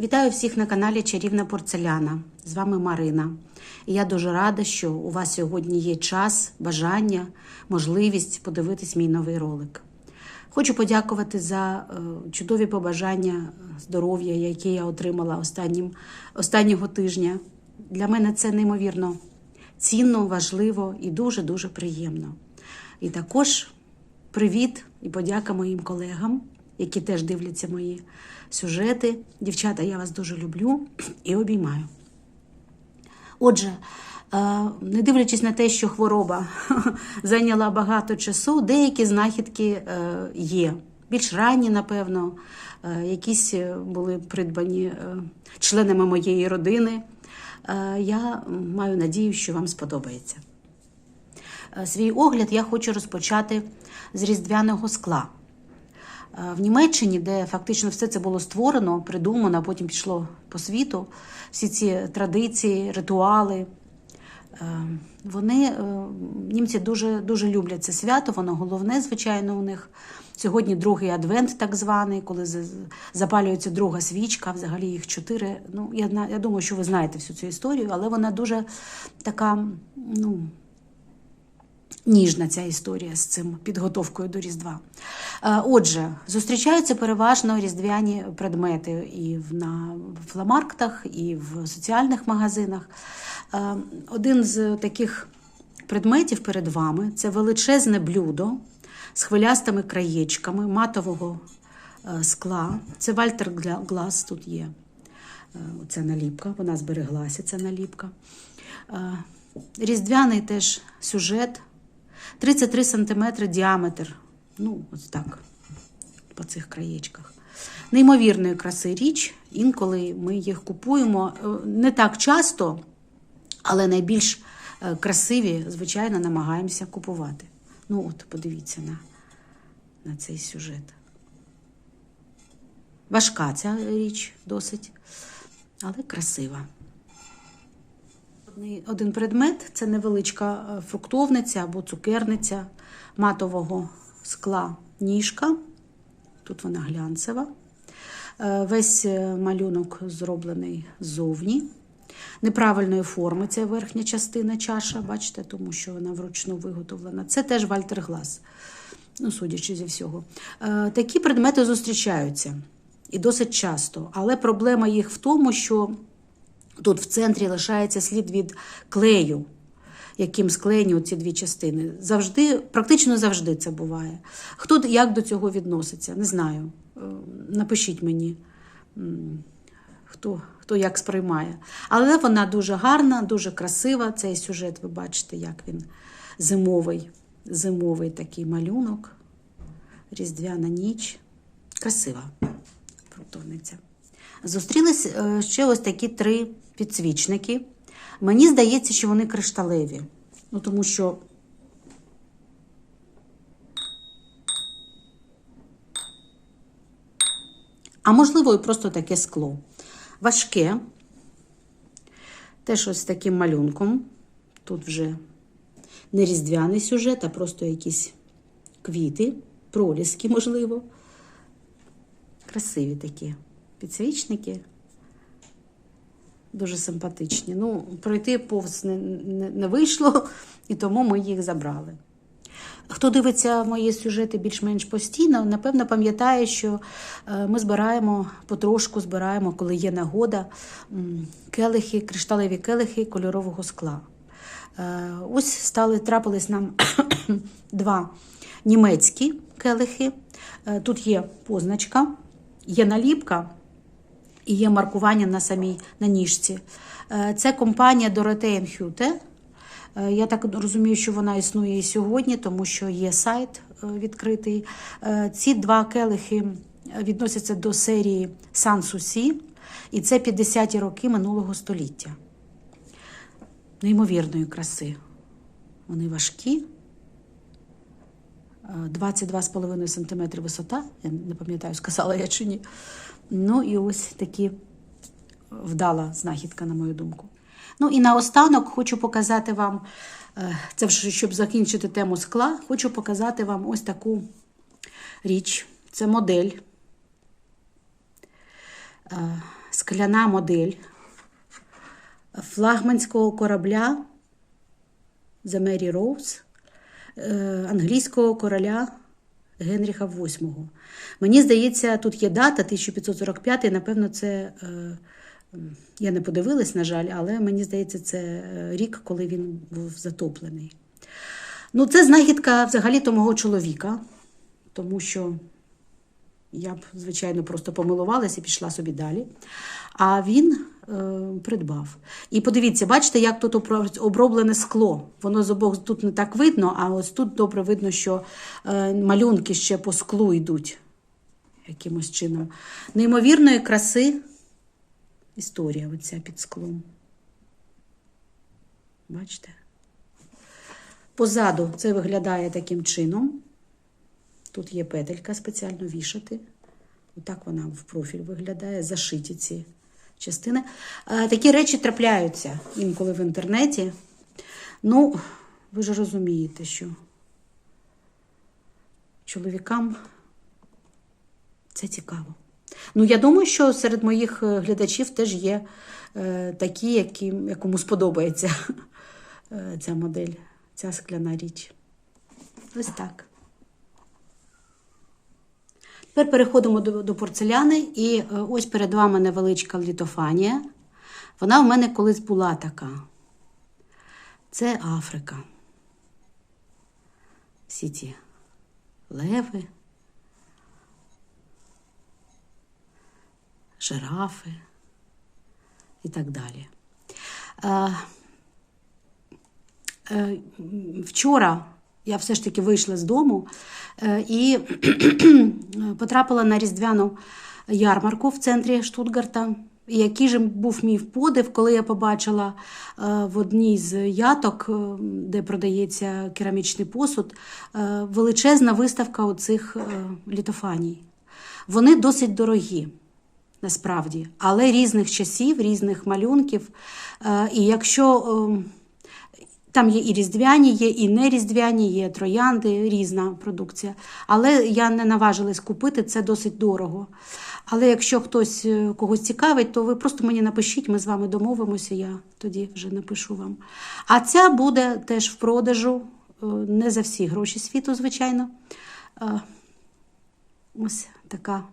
Вітаю всіх на каналі Чарівна Порцеляна. З вами Марина. І я дуже рада, що у вас сьогодні є час, бажання, можливість подивитись мій новий ролик. Хочу подякувати за е, чудові побажання здоров'я, які я отримала останнім, останнього тижня. Для мене це неймовірно цінно, важливо і дуже-дуже приємно. І також привіт і подяка моїм колегам, які теж дивляться мої сюжети. Дівчата, я вас дуже люблю і обіймаю. Отже, е, не дивлячись на те, що хвороба зайняла багато часу, деякі знахідки е, є. Більш ранні, напевно, е, якісь були придбані членами моєї родини. Я маю надію, що вам сподобається. Свій огляд я хочу розпочати з різдвяного скла. В Німеччині, де фактично все це було створено, придумано, а потім пішло по світу, всі ці традиції, ритуали. Вони, німці дуже дуже люблять це свято, воно головне, звичайно, у них. Сьогодні другий адвент, так званий, коли запалюється друга свічка, взагалі їх чотири. Ну, я я думаю, що ви знаєте всю цю історію, але вона дуже така, ну, ніжна ця історія з цим підготовкою до Різдва. Отже, зустрічаються переважно різдвяні предмети і на фламарктах, і в соціальних магазинах. Один з таких предметів перед вами це величезне блюдо з хвилястими краєчками матового скла. Це Вальтер Глас тут є. Ця наліпка, вона збереглася, ця наліпка. Різдвяний теж сюжет. 33 см діаметр. Ну, ось так, по цих краєчках. Неймовірної краси річ, інколи ми їх купуємо не так часто, але найбільш красиві, звичайно, намагаємося купувати. Ну, от, подивіться на, на цей сюжет. Важка ця річ досить, але красива. Один предмет це невеличка фруктовниця або цукерниця матового скла ніжка. Тут вона глянцева. Весь малюнок зроблений ззовні. Неправильної форми це верхня частина чаша, бачите, тому що вона вручну виготовлена. Це теж Вальтер Глас, ну, судячи зі всього. Такі предмети зустрічаються і досить часто, але проблема їх в тому, що Тут в центрі лишається слід від клею, яким склеєні ці дві частини. Завжди, Практично завжди це буває. Хто як до цього відноситься, не знаю. Напишіть мені, хто хто як сприймає. Але вона дуже гарна, дуже красива. Цей сюжет, ви бачите, як він зимовий, зимовий такий малюнок, різдвяна ніч. Красива фруктовниця. Зустрілись ще ось такі три підсвічники. Мені здається, що вони кришталеві. Ну, тому що а можливо, і просто таке скло. Важке, теж ось таким малюнком. Тут вже не різдвяний сюжет, а просто якісь квіти, проліски, можливо. Красиві такі підсвічники. Дуже симпатичні. Ну, пройти повз не, не, не вийшло, і тому ми їх забрали. Хто дивиться мої сюжети більш-менш постійно, напевно, пам'ятає, що ми збираємо, потрошку збираємо, коли є нагода, келихи, кришталеві келихи кольорового скла. Ось стали, трапились нам два німецькі келихи. Тут є позначка, є наліпка і є маркування на самій на ніжці. Це компанія Dorothea Хюте. Я так розумію, що вона існує і сьогодні, тому що є сайт відкритий. Ці два келихи відносяться до серії Сан-Сусі, і це 50-ті роки минулого століття. Неймовірної краси. Вони важкі. 22,5 см висота, я не пам'ятаю, сказала я чи ні. Ну і ось такі вдала знахідка, на мою думку. Ну і наостанок хочу показати вам, це вже щоб закінчити тему скла, хочу показати вам ось таку річ. Це модель скляна модель флагманського корабля The Mary Rose е, англійського короля Генріха VIII. Мені здається, тут є дата 1545, і, напевно, це. е, Я не подивилась, на жаль, але мені здається, це е, рік, коли він був затоплений. Ну, це знахідка взагалі-то мого чоловіка, тому що я б, звичайно, просто помилувалася і пішла собі далі. А він е, придбав. І подивіться, бачите, як тут оброблене скло. Воно з обох тут не так видно, а ось тут добре видно, що е, малюнки ще по склу йдуть якимось чином. Неймовірної краси історія оця під склом. Бачите? Позаду це виглядає таким чином. Тут є петелька спеціально вішати. Отак вона в профіль виглядає, зашиті ці частини. Е, Такі речі трапляються інколи в інтернеті. Ну, ви ж розумієте, що чоловікам це цікаво. Ну, я думаю, що серед моїх е, глядачів теж є е, такі, які, якому сподобається ця модель, ця скляна річ. Ось так. Тепер переходимо до, до порцеляни, і е, ось перед вами невеличка літофанія. Вона в мене колись була така. Це Африка. Всі ці леви, жирафи і так далі. Е, е, Вчора я все ж таки вийшла з дому е, і потрапила на різдвяну ярмарку в центрі Штутгарта. І який же був мій подив, коли я побачила е, в одній з яток, е, де продається керамічний посуд, е, величезна виставка оцих е, літофаній. Вони досить дорогі насправді, але різних часів, різних малюнків. Е, І якщо е, там є і різдвяні, є і неріздвяні, є троянди, різна продукція. Але я не наважилась купити, це досить дорого. Але якщо хтось е, когось цікавить, то ви просто мені напишіть, ми з вами домовимося, я тоді вже напишу вам. А ця буде теж в продажу, е, не за всі гроші світу, звичайно. Е, Ось така.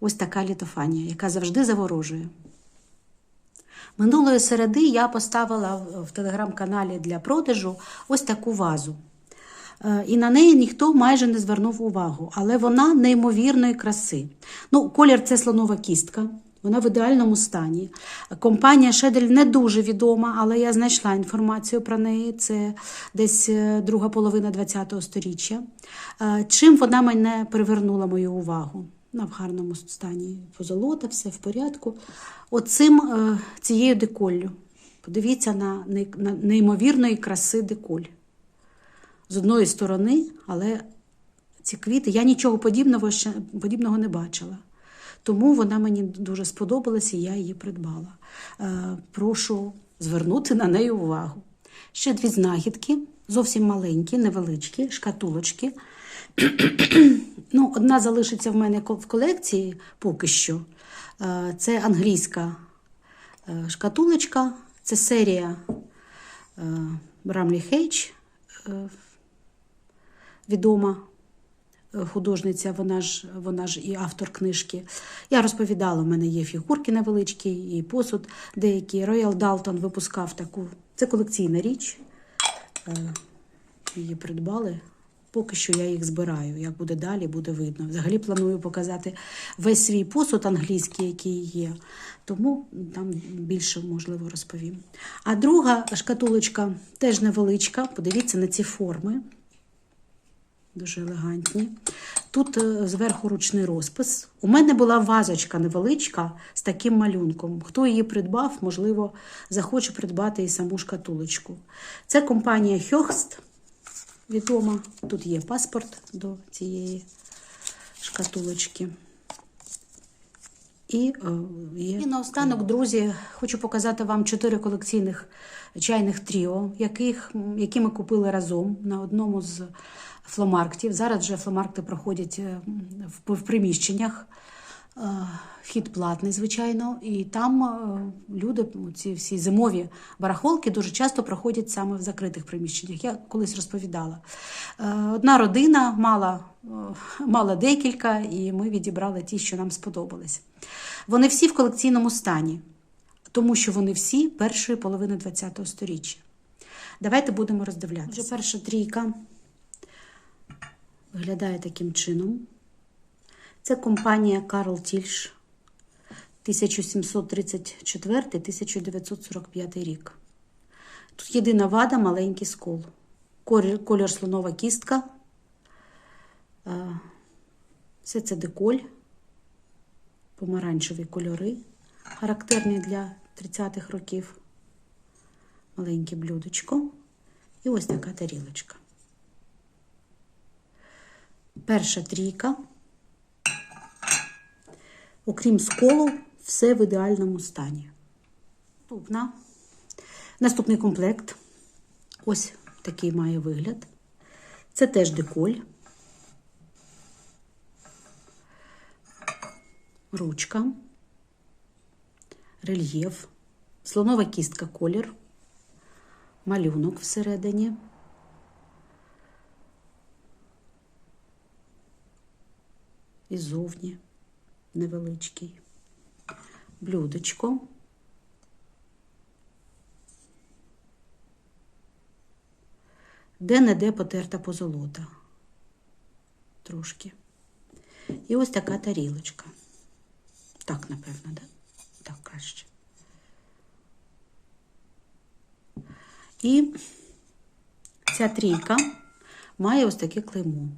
Ось така літофанія, яка завжди заворожує. Минулої середи я поставила в- телеграм-каналі для продажу ось таку вазу. Е, І на неї ніхто майже не звернув увагу, але вона неймовірної краси. Ну, колір це слонова кістка, вона в ідеальному стані. Компанія Шедель не дуже відома, але я знайшла інформацію про неї. Це десь е, друга половина ХХ століття. Е, Чим вона мене привернула мою увагу? Вона в гарному стані позолота, все в порядку. Оцим е, цією деколлю. Подивіться на, неймовірної краси деколь. З одної сторони, але ці квіти, я нічого подібного ще подібного не бачила. Тому вона мені дуже сподобалась і я її придбала. Е, прошу звернути на неї увагу. Ще дві знахідки, зовсім маленькі, невеличкі, шкатулочки. Ну, одна залишиться в мене в колекції поки що. Е, Це англійська е, шкатулочка, це серія е, Брамлі Хейдж, відома художниця, вона ж, вона ж і автор книжки. Я розповідала, у мене є фігурки невеличкі і посуд деякий. Роял Далтон випускав таку. Це колекційна річ. Її придбали. Поки що я їх збираю. Як буде далі, буде видно. Взагалі планую показати весь свій посуд англійський, який є. Тому там більше можливо розповім. А друга шкатулочка теж невеличка. Подивіться на ці форми. Дуже елегантні. Тут е, зверху ручний розпис. У мене була вазочка невеличка з таким малюнком. Хто її придбав, можливо, захоче придбати і саму шкатулочку. Це компанія Хьохст, відома. Тут є паспорт до цієї шкатулочки. І, е, є. і наостанок, друзі, хочу показати вам чотири колекційних чайних тріо, яких, які ми купили разом на одному з фломарктів. Зараз вже фломаркти проходять е, в, в приміщеннях. Е, Вхід платний, звичайно, і там е, люди, ці всі зимові барахолки, дуже часто проходять саме в закритих приміщеннях. Я колись розповідала. Е, Одна родина мала, мала декілька, і ми відібрали ті, що нам сподобались. Вони всі в колекційному стані, тому що вони всі першої половини ХХ століття. Давайте будемо роздивлятися. Отже, перша трійка виглядає таким чином. Це компанія Карл Тільш 1734-1945 рік. Тут єдина вада маленький скол. Колір, слонова кістка. Е, Все це деколь, помаранчеві кольори, характерні для 30-х років. Маленьке блюдечко. І ось така тарілочка. Перша трійка. Окрім сколу, все в ідеальному стані. Наступна. Наступний комплект. Ось такий має вигляд. Це теж деколь. Ручка, рельєф, слонова кістка колір, малюнок всередині. І зовні невеличкий. Блюдечко. Де-не-де потерта позолота. Трошки. І ось така тарілочка. Так, напевно, да? Так краще. І ця трійка має ось таке клеймо.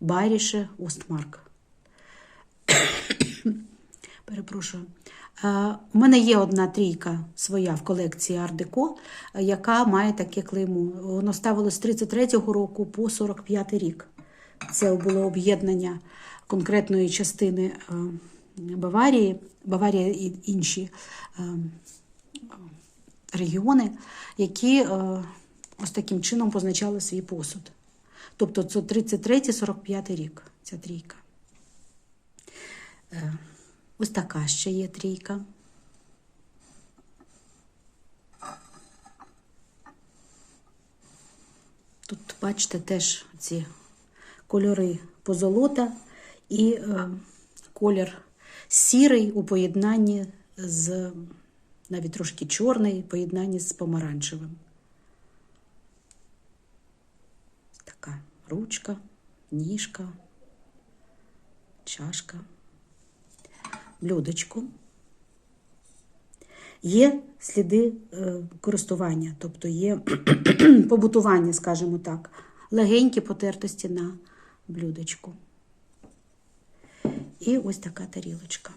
Байріше Остмарк. Перепрошую. У мене є одна трійка своя в колекції Ардеко, яка має таке клеймо. Воно ставилось з 33-го року по 45 рік. Це було об'єднання конкретної частини Баварії, Баварія і інші регіони, які ось таким чином позначали свій посуд. Тобто це 33-45 рік ця трійка. Е, Ось така ще є трійка. Тут, бачите, теж ці кольори позолота і е, колір сірий у поєднанні з навіть трошки чорний, у поєднанні з помаранчевим. Така ручка, ніжка, чашка блюдечко. Є сліди е, користування, тобто є побутування, скажімо так, легенькі потертості на блюдечку. І ось така тарілочка.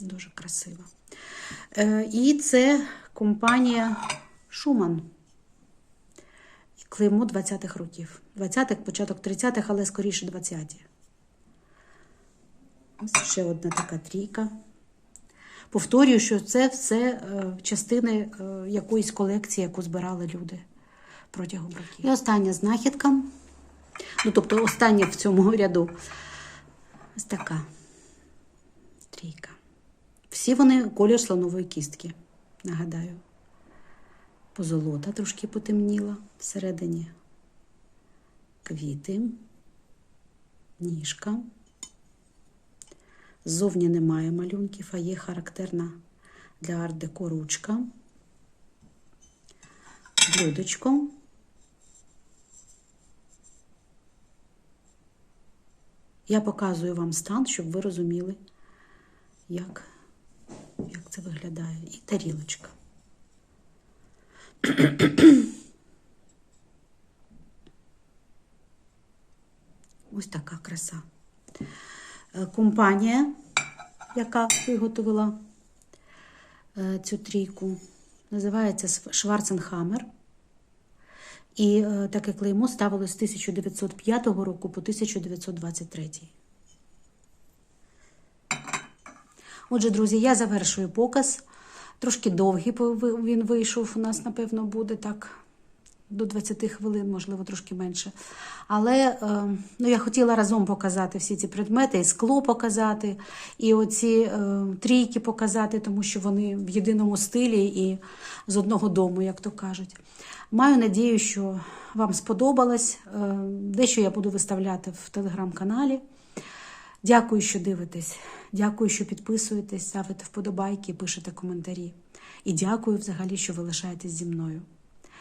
Дуже красива. Е, І це компанія Шуман клеймо 20-х років. 20-х, початок 30-х, але скоріше 20-ті. Ось ще одна така трійка. Повторюю, що це все е, частини е, якоїсь колекції, яку збирали люди протягом років. І остання знахідка. Ну, тобто, остання в цьому ряду. Ось така трійка. Всі вони колір слонової кістки, нагадаю позолота трошки потемніла всередині квіти, ніжка. Ззовні немає малюнків, а є характерна для арт-деко ручка, блюдечко. Я показую вам стан, щоб ви розуміли, як, як це виглядає. І тарілочка. Ось така краса. Е, Компанія, яка виготовила е, цю трійку, називається Шварценхаммер. І е, таке клеймо ставилось з 1905 року по 1923. Отже, друзі, я завершую показ. Трошки довгий він вийшов. У нас, напевно, буде так до 20 хвилин, можливо, трошки менше. Але е, ну, я хотіла разом показати всі ці предмети, і скло показати, і оці е, трійки показати, тому що вони в єдиному стилі і з одного дому, як то кажуть. Маю надію, що вам сподобалось. Е, Дещо я буду виставляти в телеграм-каналі. Дякую, що дивитесь. Дякую, що підписуєтесь, ставите вподобайки, пишете коментарі. І дякую взагалі, що ви лишаєтесь зі мною.